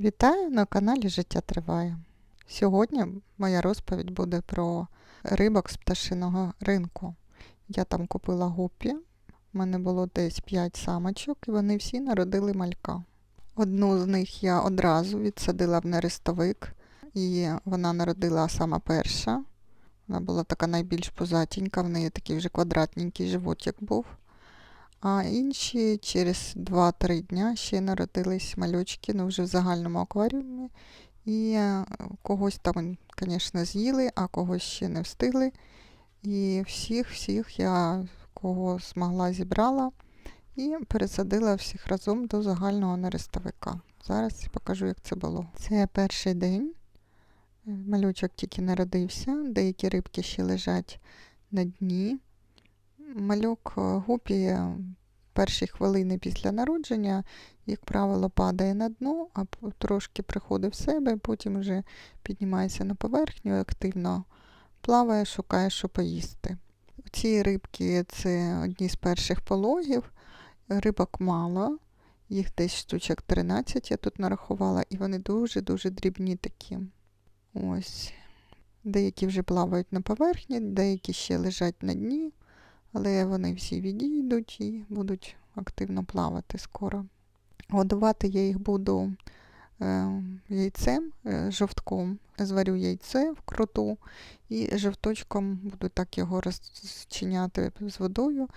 Вітаю на каналі Життя Триває. Сьогодні моя розповідь буде про рибок з пташиного ринку. Я там купила гуппі, в мене було десь 5 самочок, і вони всі народили малька. Одну з них я одразу відсадила в нерестовик, і вона народила сама перша. Вона була така найбільш позатінька, в неї такий вже квадратненький животик був. А інші через 2-3 дня ще народились малючки, ну вже в загальному акваріумі. І е, когось там, звісно, з'їли, а когось ще не встигли. І всіх-всіх я кого змогла зібрала і пересадила всіх разом до загального нерестовика. Зараз покажу, як це було. Це перший день. Малючок тільки народився, деякі рибки ще лежать на дні. Малюк е, гупі е, перші хвилини після народження, як правило, падає на дно, а трошки приходить в себе, потім вже піднімається на поверхню, активно плаває, шукає, що поїсти. Ці рибки це одні з перших пологів. Рибок мало, їх десь штучок 13 я тут нарахувала, і вони дуже-дуже дрібні такі. Ось. Деякі вже плавають на поверхні, деякі ще лежать на дні, але вони всі відійдуть і будуть активно плавати скоро. Годувати я їх буду е, яйцем, е, жовтком. Зварю яйце вкруту і жовточком буду так його розчиняти з водою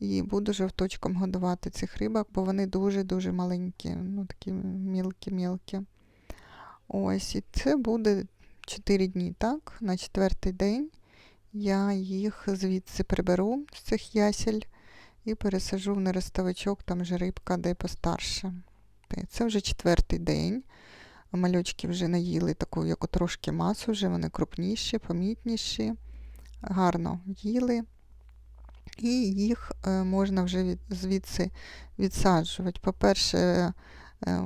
і буду жовточком годувати цих рибок, бо вони дуже-дуже маленькі, ну такі мілкі-мілкі. Ось, і це буде 4 дні, так? На четвертий день я їх звідси приберу з цих ясель і пересажу в нерестовичок, там же рибка, де постарше. Це вже четвертий день. Мальочки вже наїли таку, як трошки масу, вже вони крупніші, помітніші, гарно їли. І їх е, можна вже від, звідси відсаджувати. По-перше, е,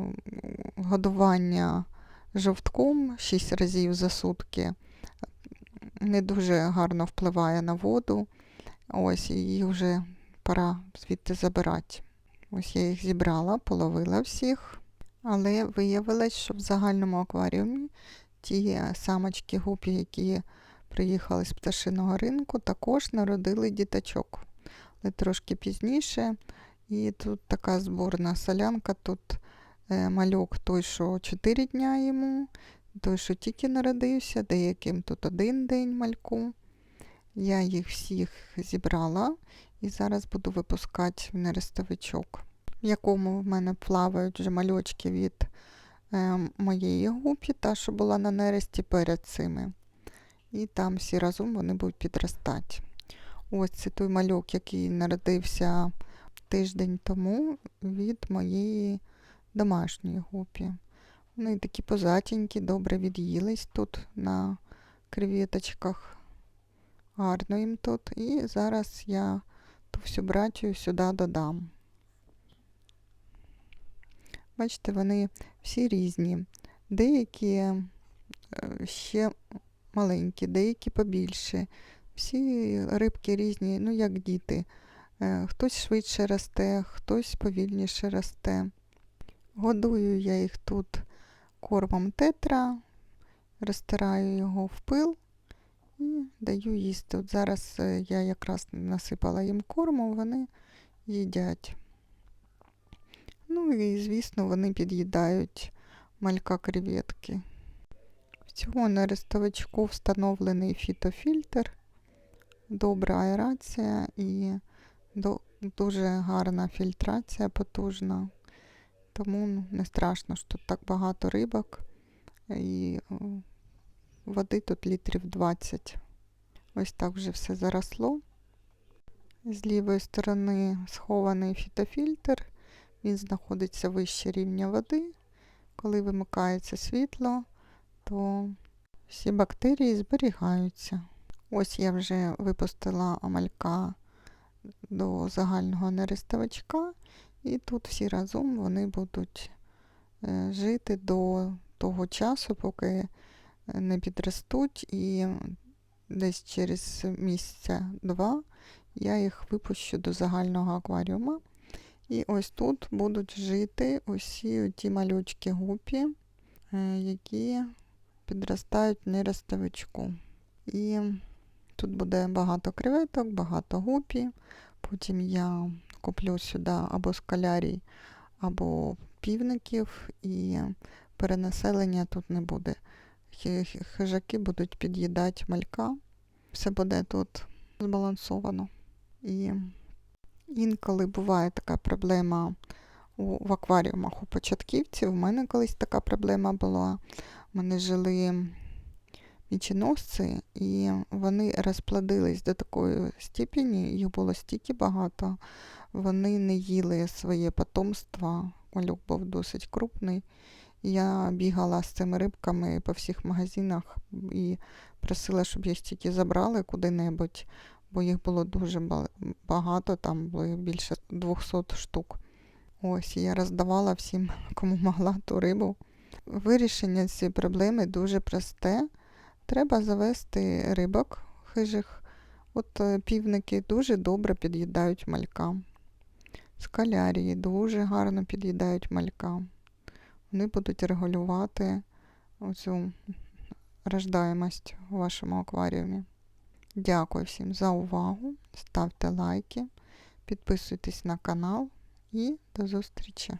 годування жовтком 6 разів за сутки не дуже гарно впливає на воду. Ось, і їх вже пора звідти забирати. Ось я їх зібрала, половила всіх, але виявилось, що в загальному акваріумі ті самочки гупі, які приїхали з пташиного ринку, також народили діточок. Але трошки пізніше. І тут така зборна солянка, тут е, мальок той, що 4 дня йому, той, що тільки народився, деяким тут один день мальку. Я їх всіх зібрала і зараз буду випускати в нерестовичок, в якому в мене плавають вже мальочки від е, моєї гупі, та, що була на нересті перед цими. І там всі разом вони будуть підростати. Ось це той мальок, який народився тиждень тому від моєї домашньої гупі. Вони такі позатенькі, добре від'їлись тут на креветочках. Гарно їм тут. І зараз я ту всю братію сюди додам. Бачите, вони всі різні. Деякі е, ще маленькі, деякі побільше. Всі рибки різні, ну як діти. Е, Хтось швидше росте, хтось повільніше росте. Годую я їх тут кормом тетра, розтираю його в пил і даю їсти. От зараз е, я якраз насипала їм корму, вони їдять. Ну і, звісно, вони під'їдають малька креветки. В цьому нерестовичку встановлений фітофільтр, добра аерація і дуже гарна фільтрація, потужна. Тому ну, не страшно, що тут так багато рибок. І води тут літрів 20. Ось так вже все заросло. З лівої сторони схований фітофільтр. Він знаходиться вище рівня води. Коли вимикається світло, то всі бактерії зберігаються. Ось я вже випустила амалька до загального нерестовичка. І тут всі разом вони будуть е, жити до того часу, поки не підростуть, і десь через місяця два я їх випущу до загального акваріума. І ось тут будуть жити усі ті малючки гупі, е, які підростають неростовичку. І тут буде багато креветок, багато гупі. Потім я куплю сюди або скалярій, або півників, і перенаселення тут не буде. Хи- хи- Хижаки будуть під'їдати малька. Все буде тут збалансовано. І інколи буває така проблема в акваріумах у початківців. У мене колись така проблема була. Мене жили міченосці, і вони розплодились до такої степені, їх було стільки багато, вони не їли своє потомство. Малюк був досить крупний. Я бігала з цими рибками по всіх магазинах і просила, щоб їх тільки забрали куди-небудь, бо їх було дуже багато, там було більше 200 штук. Ось, я роздавала всім, кому могла ту рибу. Вирішення цієї проблеми дуже просте. Треба завести рибок хижих. От е, півники дуже добре під'їдають малька. Скалярії дуже гарно під'їдають малька. Вони будуть регулювати оцю рождаємость у вашому акваріумі. Дякую всім за увагу. Ставте лайки, підписуйтесь на канал і до зустрічі!